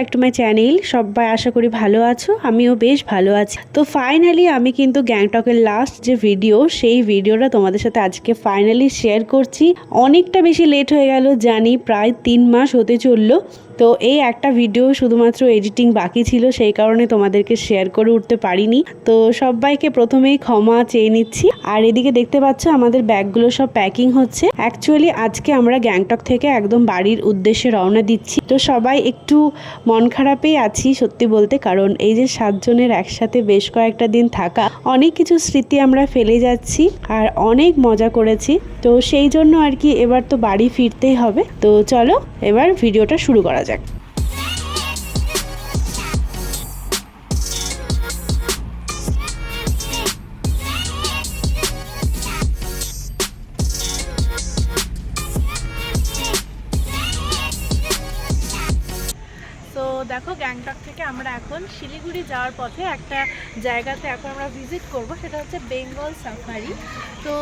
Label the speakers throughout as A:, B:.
A: back my channel সবাই আশা করি ভালো আছো, আমিও বেশ ভালো আছি। তো ফাইনালি আমি কিন্তু গ্যাংটকের লাস্ট যে ভিডিও সেই ভিডিওটা তোমাদের সাথে আজকে ফাইনালি শেয়ার করছি। অনেকটা বেশি লেট হয়ে গেল, জানি প্রায় তিন মাস হতে চলল। তো এই একটা ভিডিও শুধুমাত্র এডিটিং বাকি ছিল, সেই কারণে তোমাদেরকে শেয়ার করে উঠতে পারিনি। তো সবাইকে প্রথমেই ক্ষমা চেয়ে নিচ্ছি। আর এদিকে দেখতে পাচ্ছ, আমাদের ব্যাগগুলো সব প্যাকিং হচ্ছে। অ্যাকচুয়ালি আজকে আমরা গ্যাংটক থেকে একদম বাড়ির উদ্দেশ্যে রওনা দিচ্ছি। তো সবাই একটু মন খারাপেই আছি সত্যি বলতে, কারণ এই যে সাতজনের একসাথে বেশ কয়েকটা দিন থাকা, অনেক কিছু স্মৃতি আমরা ফেলে যাচ্ছি আর অনেক মজা করেছি। তো সেই জন্য আর কি এবার তো বাড়ি ফিরতেই হবে। তো চলো, এবার ভিডিওটা শুরু করা যাক। দেখো গ্যাংটক থেকে আমরা এখন শিলিগুড়ি যাওয়ার পথে একটা জায়গাতে এখন আমরা ভিজিট করব সেটা হচ্ছে বেঙ্গল সাফারি তো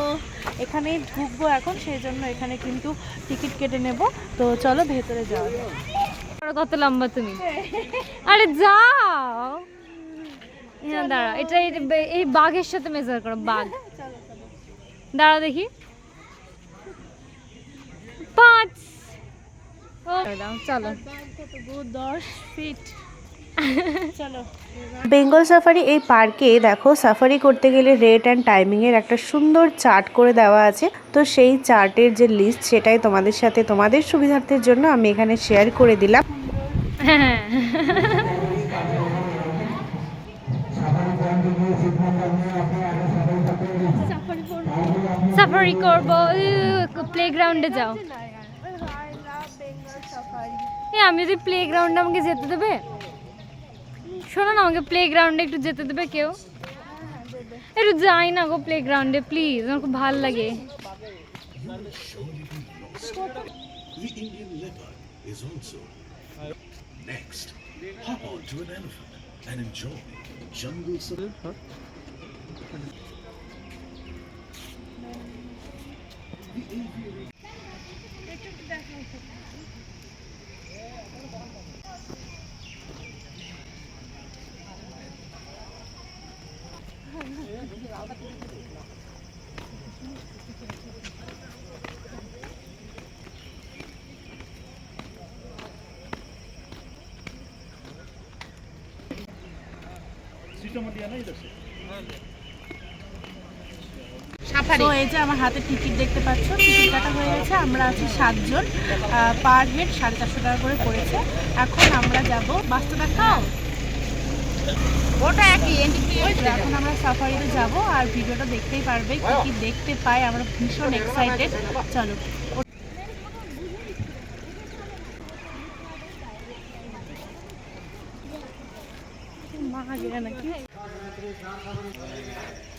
A: এখানে ঢুকবো এখন সেই জন্য এখানে কিন্তু টিকিট কেটে নেব। তো চলো ভেতরে যাওয়া যাক।
B: কত লম্বা তুমি। আরে যাও। হ্যাঁ দাঁড়া এটা এই- বাঘের সাথে মেজার করো বাঘ। দাঁড়া দেখি। পাঁচ। চলো
A: দশ ফিট বেঙ্গল সাফারি এই পার্কে দেখো সাফারি করতে গেলে রেট অ্যান্ড টাইমিংয়ের একটা সুন্দর চার্ট করে দেওয়া আছে। তো সেই চার্টের যে লিস্ট সেটাই তোমাদের সাথে তোমাদের সুবিধার্থের জন্য আমি এখানে শেয়ার করে দিলাম।
B: সাফারি করব প্লেগ্রাউন্ডে যাও। আমি যদি প্লেগ্রাউন্ডে আমাকে যেতে দেবে শোনো না, আমাকে প্লেগ্রাউন্ডে একটু যেতে দেবে কেউ একটু যাই না গো প্লেগ্রাউন্ডে প্লিজ আমার খুব ভালো লাগে
C: The safari.
A: তো এই যে আমার হাতে টিকিট দেখতে পাচ্ছ টিকিট কাটা হয়ে গেছে। আমরা আছি সাতজন পার হেড সাড়ে চারশো টাকা করে পড়েছে। এখন আমরা যাব বাসটা দেখাও ওটা একই এখন আমরা সাফারিতে যাব আর ভিডিওটা দেখতেই পারবে কি কি দেখতে পাই আমরা ভীষণ এক্সাইটেড চলো।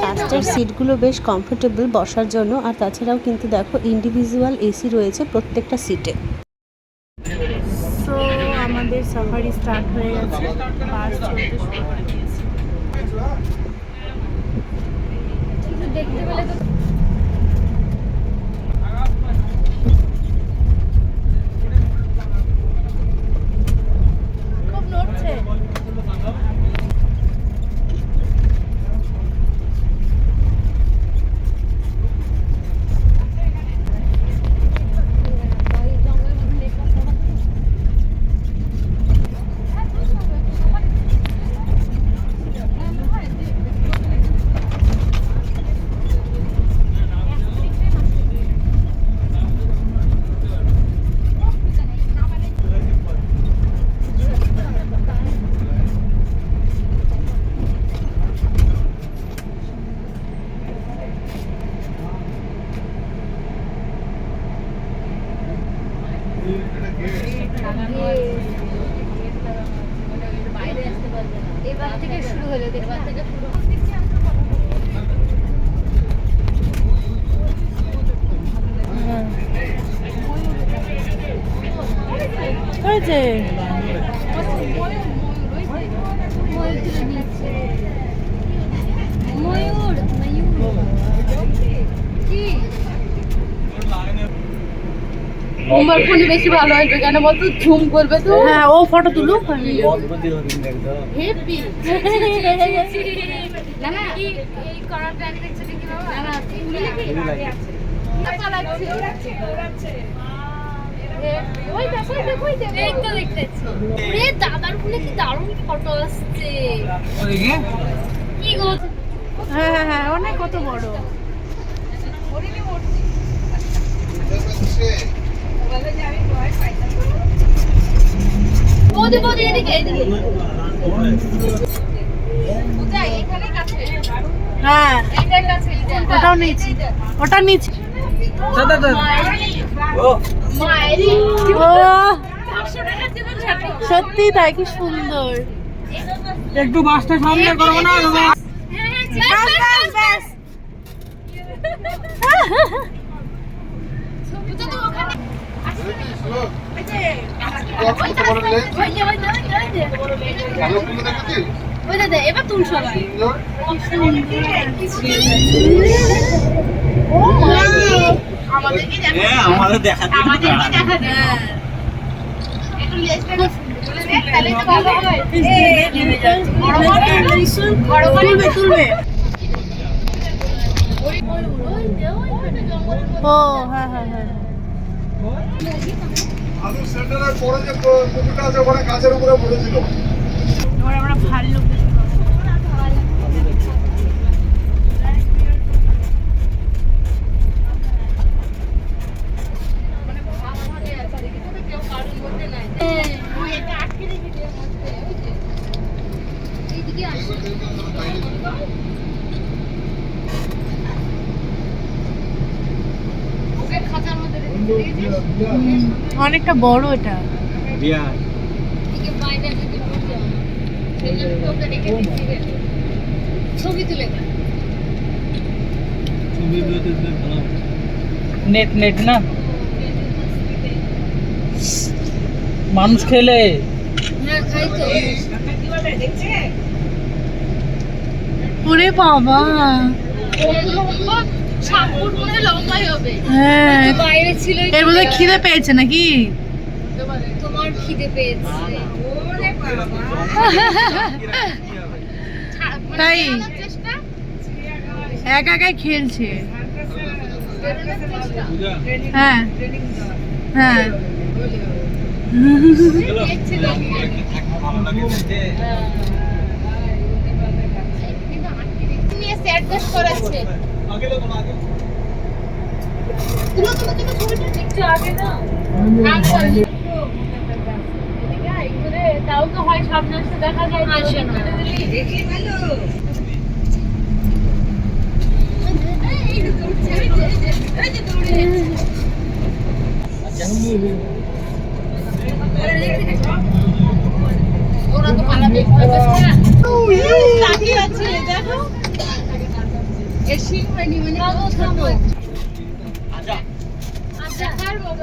A: লাস্টের সিটগুলো বেশ কমফোর্টেবল বসার জন্য আর তাছাড়াও কিন্তু দেখো ইন্ডিভিজুয়াল এসি রয়েছে প্রত্যেকটা সিটে সো আমাদের সাফারি স্টার্ট হয়ে গেছে। বাস চলতে শুরু করে দিয়েছে।
B: দেখতে পেলে তো
A: খুব নড়ছে
B: এবার থেকে শুরু হলো এবার থেকে শুরু
A: হয়েছে
B: ময়ূর তুলে নিচ্ছে ময়ূর ময়ূর কি
D: আমার ফোনে বেশি ভালো আসবে কেন বলতো? ঝুম করবে তো।
A: হ্যাঁ ও ফটো
D: তুলি।
B: দাদার ফোনে কি দারুণ ফটো আসছে। কি গো?
A: হ্যাঁ হ্যাঁ হ্যাঁ অনেক কত বড়।
D: বৌদি বৌদি এদিকে এদিকে।
A: হ্যাঁ। ওটাও নিয়েছি ওটা নিয়েছি সত্যি তাই কি সুন্দর।
E: একটু বাসটা সামনে করব না
D: ব্যাস, ব্যাস, ব্যাস। তো তো ওখানে ওই যে, ওই যে, ওই যে, ওই যে, ওই যে, ওই যে। ওই দে, দে, ও
E: হ্যাঁ
D: হ্যাঁ
A: হ্যাঁ।
F: আলু সেন্টারের পরে যে পুকুরটা আছে ওখানে গাছের উপরে পড়েছিল
A: আমরা ভাল্লুক
D: ওই এটা আটকে রেখেছে এর মধ্যে, ওই যে। এইদিকে আসো। ওকে খাঁচার মধ্যে রেখেছে, দেখেছিস?
A: অনেকটা বড় এটা।
D: ছবি তুলে
E: নেট নেট না? মানুষ খেলে।
A: ওরে বাবা।
D: হয় লম্বাই হবে।
A: হ্যাঁ
B: বাইরে ছিল
A: এর মধ্যে খিদে পেয়েছে নাকি?
B: তোমার খিদে পেয়েছে।
A: তাই? একা একাই খেলছে। হ্যাঁ হ্যাঁ।
D: নিয়ে স্যাড করাচ্ছে আয়, ঘুরে, তাও তো হয় সামনে আসতে দেখা যায়।
B: আসে না।
D: এই যে দৌড়ছে, এই যে, এই যে, এই যে দৌড়ে যাচ্ছে। ওরা তো পালাবে তাকিয়ে আছে দেখো এর শিং হয়নি মানে
B: বাবু থামো
D: আচ্ছা ছাড়বো ওকে শুনতে হবে না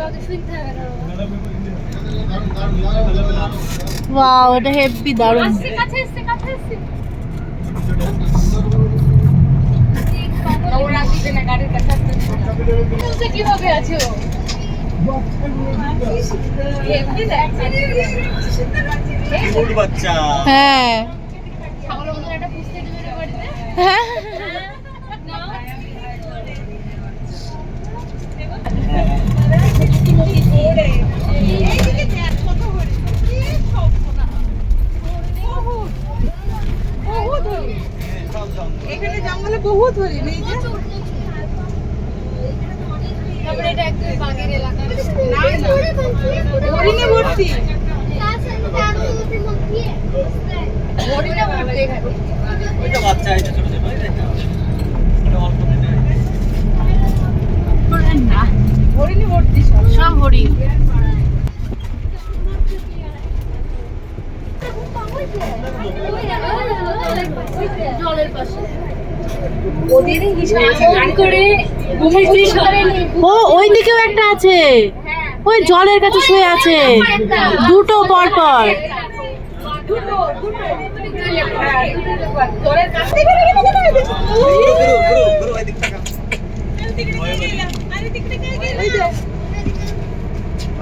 A: ওয়াও এটা হেভি দারুণ।
D: আসছে কাছে আসছে ওরা দিবে না গাড়ির কাছে আসতে বলছে কীভাবে আছে ও এমনি দেখছে
E: বাচ্চা
A: হ্যাঁ
D: ছাগলের মতন একটা পুষতে দেবে রে বাড়িতে
A: হ্যাঁ
D: নাও এইদিকে দেখ কত হরিণ। কি সর্বনাশ। বহুত। বহুত হরিণ।
E: এখানে জঙ্গলে বহুত হরিণ এই যে ছোট ছোট এই দেখো। এটা অল্প দিনে
A: না
E: হরিণে ভর্তি
A: সব হরিণ
B: জলের পাশে ওদেরই হিসাব করে
G: ও ওই দিকেও একটা আছে ওই জলের কাছে শুয়ে আছে দুটো পর পর
B: ওই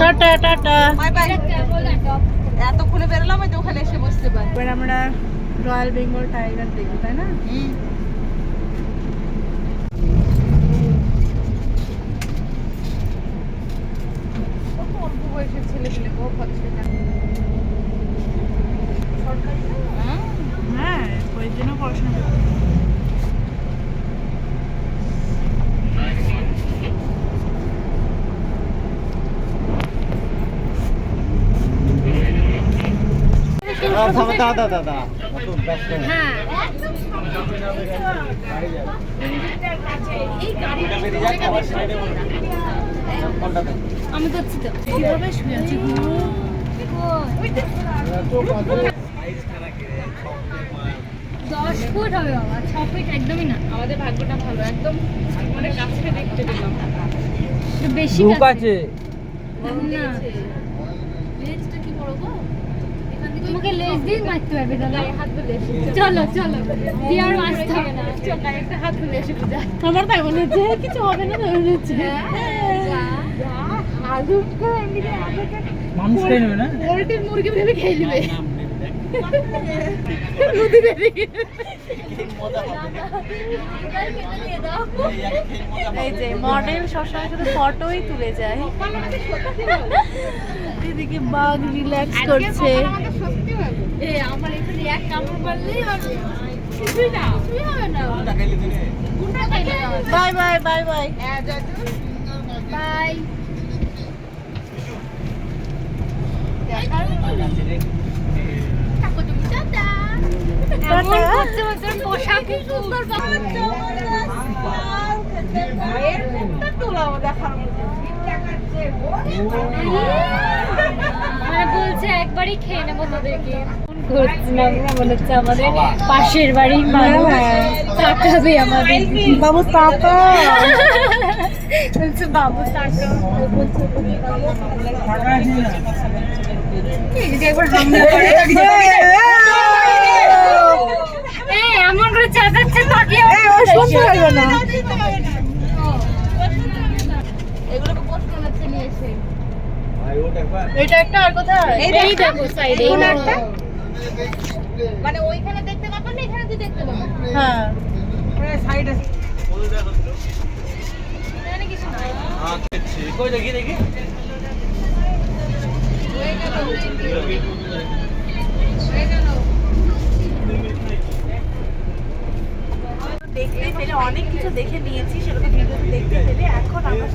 G: টাটা টাটা।
D: এতক্ষণে বেরোলাম ওই যে ওখানে এসে বসতে পারি। এবার আমরা রয়্যাল বেঙ্গল টাইগার দেখব তাই না? অল্প বয়সের ছেলে পেলে গো হচ্ছে সরকারি হ্যাঁ ওই জন্য পড়াশোনা
B: হ্যাঁ আমি করছি তো কীভাবে শুয়ে আছি দশ ফুট হবে বাবা ছ ফুট একদমই না।
D: আমাদের ভাগ্যটা ভালো একদম মানে কাছে দেখতে পেলাম।
B: বেশি কাছে। না
D: লেজটা কি বড় গো এখান থেকে
B: তোমাকে লেজ দিয়ে মারতে পারবে দাদা হাত ধরে চলো চলো দিয়ে আর হবে না
D: একটা হাত এসে
G: আমার তাই মনে হচ্ছে কিছু হবে না মনে হচ্ছে
D: মুরগি ভেবে খেয়ে নেবে
G: এই যে মডেল সবসময় শুধু ফটোই তুলে যায় এদিকে বাঘ রিল্যাক্স করছে
D: এ আমার এখানে এক কামড় মারলেই আর কিছুই না কিছুই হবে না। গুন্ডা খাইলে
G: bye bye bye. Bye.
D: Bye
B: এমন করছে একবারই খেয়ে নেব তোদেরকে। মনে হচ্ছে আমাদের পাশের বাড়ির মানুষ তাকাবে আমাদের।
G: বাবু
B: বলছে যদি একবার এই এমন করে চেঁচাচ্ছে তাকিয়ে
G: শুনতে পারবে না।
D: এগুলোকে পোস্ট করেছে নিয়ে এসে
G: এটা একটা আর কোথায়?
B: এই দেখো। সাইডে এই দেখো
D: মানে ওইখানে দেখতে পাবেন না এখানে তুই দেখতে পাবেন
G: হ্যাঁ।
D: এখানে কিছু নাই।
H: কই দেখি দেখি।
D: হয়ে হয়ে
G: দেখতে পেলে, অনেক কিছু দেখে নিয়েছি সেটা ভিডিও দেখতে পেলে। এখন আমরা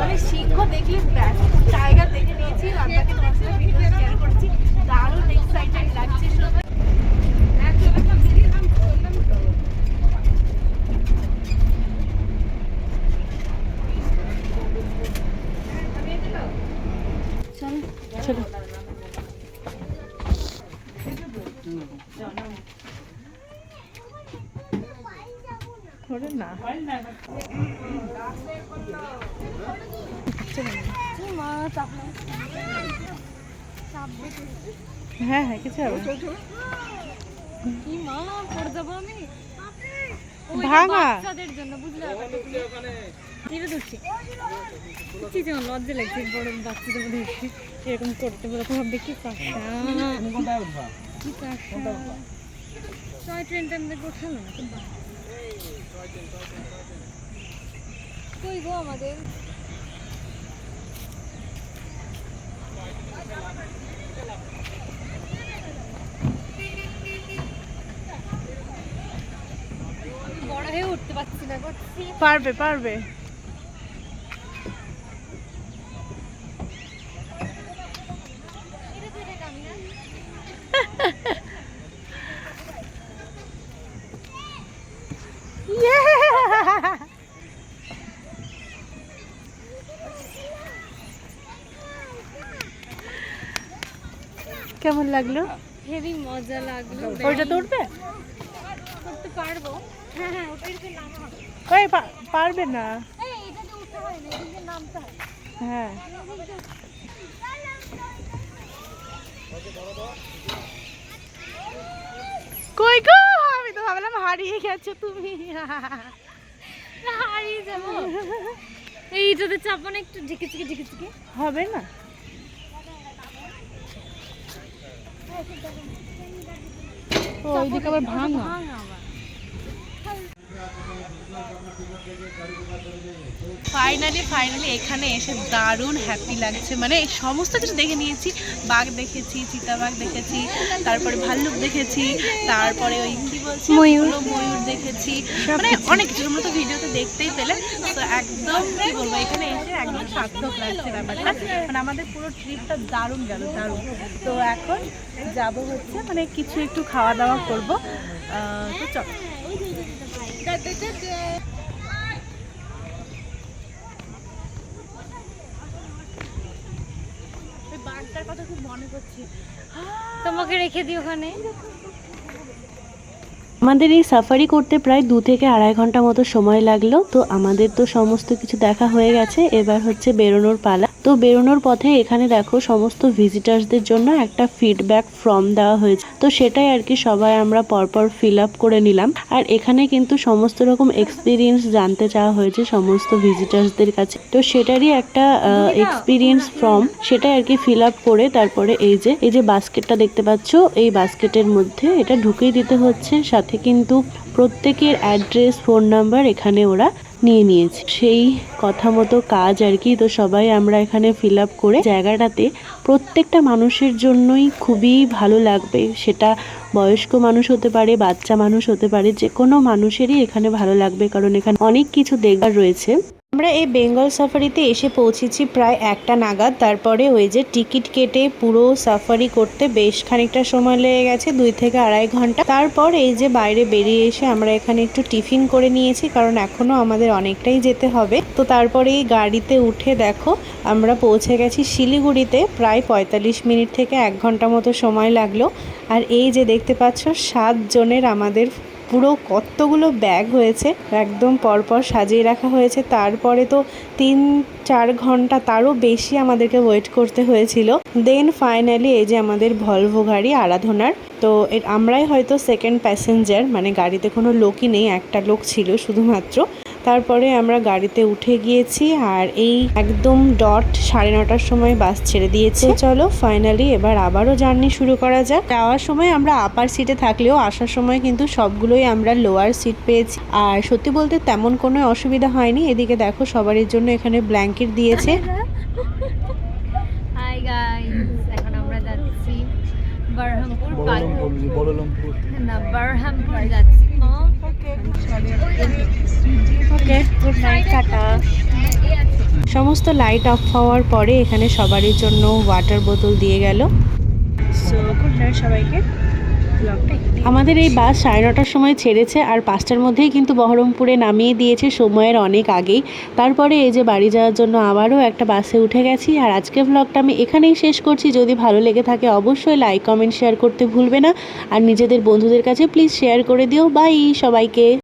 G: মানে সিংহ দেখলে ব্যাস, টাইগার দেখে নিয়েছি, রান্নাকে তোমার সাথে ভিডিও শেয়ার করছি। দারুণ এক্সাইটেড লাগছে ওরে না। হ্যাঁ হ্যাঁ কিছু হবে ভাঙা।
B: ধীরে লজ্জা লাগছে বড় বাচ্চাদের মধ্যে এরকম করতে বলে কি টয় ট্রেনটা আমাদের না কই গো আমাদের? হয়ে উঠতে পারছি না
A: পারবে পারবে। কেমন লাগল?
B: হেভি মজা লাগল
A: ওইটা তো উঠবে
B: করতে পারব। হ্যাঁ হ্যাঁ
A: ওই পারবে না।
B: হয়
A: কই গো? আমি তো ভাবলাম হারিয়ে গেছো তুমি।
B: হারিয়ে যাব। এইটাতে চাপা না একটু ঝিকে ঝিকে ঝিকে ঝিকে
A: হবে না? ও ওইদিকে আবার ভাঙা। ফাইনালি ফাইনালি এখানে এসে দারুণ হ্যাপি লাগছে। মানে সমস্ত কিছু দেখে নিয়েছি। বাঘ দেখেছি চিতাবাঘ দেখেছি তারপরে ভাল্লুক দেখেছি তারপরে ওই কি বলছি?
B: ময়ূর।
A: ময়ূর দেখেছি। মানে অনেক কিছু তোমরা তো ভিডিওতে দেখতেই পেলে। তো একদম কি বলব এখানে এসে একদম সার্থক লাগছে ব্যাপারটা। মানে আমাদের পুরো ট্রিপটা দারুণ গেল দারুণ। তো এখন যাব হচ্ছে মানে কিছু একটু খাওয়া দাওয়া করব। তো চলো ওই বাঘটার কথা খুব মনে করছে
B: তোমাকে রেখে দিই ওখানে।
A: আমাদের এই সাফারি করতে প্রায় দু থেকে আড়াই ঘণ্টা মতো সময় লাগল তো আমাদের তো সমস্ত কিছু দেখা হয়ে গেছে। এবার হচ্ছে বেরোনোর পালা। তো বেরোনোর পথে এখানে দেখো সমস্ত ভিজিটার্সদের জন্য একটা ফিডব্যাক ফর্ম দেওয়া হয়েছে। তো সেটাই আর কি সবাই আমরা পরপর ফিল আপ করে নিলাম। আর এখানে কিন্তু সমস্ত রকম এক্সপিরিয়েন্স জানতে চাওয়া হয়েছে সমস্ত ভিজিটার্সদের কাছে। তো সেটারই একটা এক্সপিরিয়েন্স ফর্ম সেটাই আর কি ফিল আপ করে তারপরে এই যে এই যে বাস্কেটটা দেখতে পাচ্ছ এই বাস্কেটের মধ্যে এটা ঢুকিয়ে দিতে হচ্ছে সাথে কিন্তু প্রত্যেকের অ্যাড্রেস ফোন নাম্বার এখানে ওরা নিয়ে নিয়েছে। সেই কথা মতো কাজ আর কি, তো সবাই আমরা এখানে ফিল আপ করে জায়গাটাতে প্রত্যেকটা মানুষের জন্যই খুবই ভালো লাগবে। সেটা বয়স্ক মানুষ হতে পারে, বাচ্চা মানুষ হতে পারে যে কোনো মানুষেরই এখানে ভালো লাগবে। কারণ এখানে অনেক কিছু দেখবার রয়েছে। আমরা এই বেঙ্গল সাফারিতে এসে পৌঁছেছি প্রায় একটা নাগাদ। তারপরে ওই যে টিকিট কেটে পুরো সাফারি করতে বেশ খানিকটা সময় লেগে গেছে, দুই থেকে আড়াই ঘণ্টা। তারপর এই যে বাইরে বেরিয়ে এসে আমরা এখানে একটু টিফিন করে নিয়েছি, কারণ এখনও আমাদের অনেকটাই যেতে হবে। তো তারপরে এই গাড়িতে উঠে দেখো, আমরা পৌঁছে গেছি শিলিগুড়িতে। প্রায় পঁয়তাল্লিশ মিনিট থেকে এক ঘণ্টা মতো সময় লাগল। আর এই যে দেখতে পাচ্ছ সাত জনের আমাদের পুরো কতগুলো ব্যাগ হয়েছে, একদম পরপর সাজিয়ে রাখা হয়েছে। তারপরে তো তিন, চার ঘণ্টা তারও বেশি আমাদেরকে ওয়েট করতে হয়েছিল। দেন ফাইনালি এই যে আমাদের ভলভো গাড়ি আরাধনার তো এর আমরাই হয়তো সেকেন্ড প্যাসেঞ্জার মানে গাড়িতে কোনো লোকই নেই, একটা লোক ছিল শুধুমাত্র। তারপরে আমরা গাড়িতে উঠে গিয়েছি আর এই একদম ডট সাড়ে নটার সময় বাস ছেড়ে দিয়েছে। চলো ফাইনালি এবার আবারও জার্নি শুরু করা যাক। যাওয়ার সময় আমরা আপার সিটে থাকলেও আসার সময় কিন্তু সবগুলোই আমরা লোয়ার সিট পেয়েছি। আর সত্যি বলতে তেমন কোনো অসুবিধা হয়নি। এদিকে দেখো সবারই জন্য এখানে ব্ল্যাঙ্কেট দিয়েছে।
B: হাই গাইস এখন আমরা যাচ্ছি বারহামপুর
F: বলরামপুর
B: না বারহামপুর যাচ্ছি।
A: ওকে গুড নাইট সমস্ত লাইট অফ হওয়ার পরে এখানে সবারই জন্য ওয়াটার বোতল দিয়ে গেল। সো গুড নাইট সবাইকে। আমাদের এই বাস সাড়ে নটার সময় ছেড়েছে আর পাঁচটার মধ্যেই কিন্তু বহরমপুরে নামিয়ে দিয়েছে সময়ের অনেক আগেই। তারপরে এই যে বাড়ি যাওয়ার জন্য আবারও একটা বাসে উঠে গেছি আর আজকের ব্লগটা আমি এখানেই শেষ করছি। যদি ভালো লেগে থাকে অবশ্যই লাইক কমেন্ট শেয়ার করতে ভুলবে না। আর নিজেদের বন্ধুদের কাছে প্লিজ শেয়ার করে দিও। বাই সবাইকে।